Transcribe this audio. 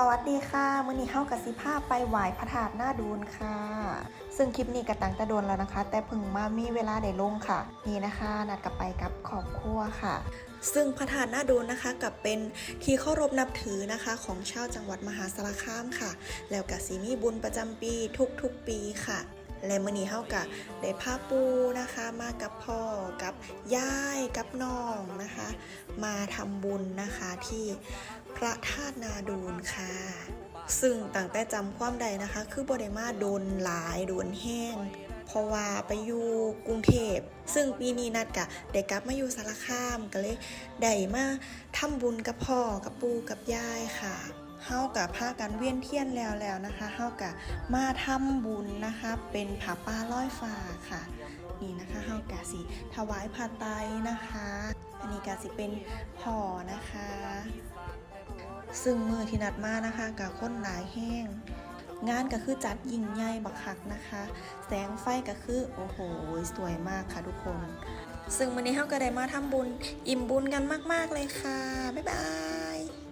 สวัสดีค่ะมื้อนี้เฮากับสิภาไปไหว้พระธาตุหน้าดูนค่ะ ซึ่งคลิปนี้กระตังตะโดนแล้วนะคะ แต่เพิ่งมามีเวลาได้ลงค่ะ นี่นะคะนัดกับไปกับขอบครัวค่ะ ซึ่งพระธาตุหน้าดูนนะคะกับเป็นที่เคารพนับถือนะคะ ของชาวจังหวัดมหาสารคามค่ะ แล้วกับสีมีบุญประจำปีทุกๆปีค่ะ และมื้อนี้เฮากะได้พาปูนะคะ มากับพ่อกับยายกับน้องนะคะ มาทำบุญนะคะที่พระธาตุนาดูนค่ะ ซึ่งตั้งแต่จำความใดนะคะ คือบริมาโดนหลายโดนแห้งเพราะว่าไปอยู่กรุงเทพ ซึ่งปีนี้นัดกะได้กลับมาอยู่สารคามก็เลยได้มาทำบุญกับพ่อกับปู่กับยายค่ะ เฮากับพากันเวียนเทียนแล้วแล้วนะคะเฮากับมาทำบุญนะคะ เป็นผาป้าร้อยฟ้าค่ะ นี่นะคะเฮากะสิถวายผ้าไตรนะคะ อันนี้กะสิเป็นห่อนะคะ ซึ่งมือที่นัดมานะคะกับคนหลายแห้ง งานก็คือจัดยิ่งใหญ่บักคักนะคะ แสงไฟก็คือโอ้โหสวยมากค่ะทุกคน ซึ่งวันนี้เฮาก็ได้มาทำบุญอิ่มบุญกันมาก ๆเลยค่ะบ๊ายบาย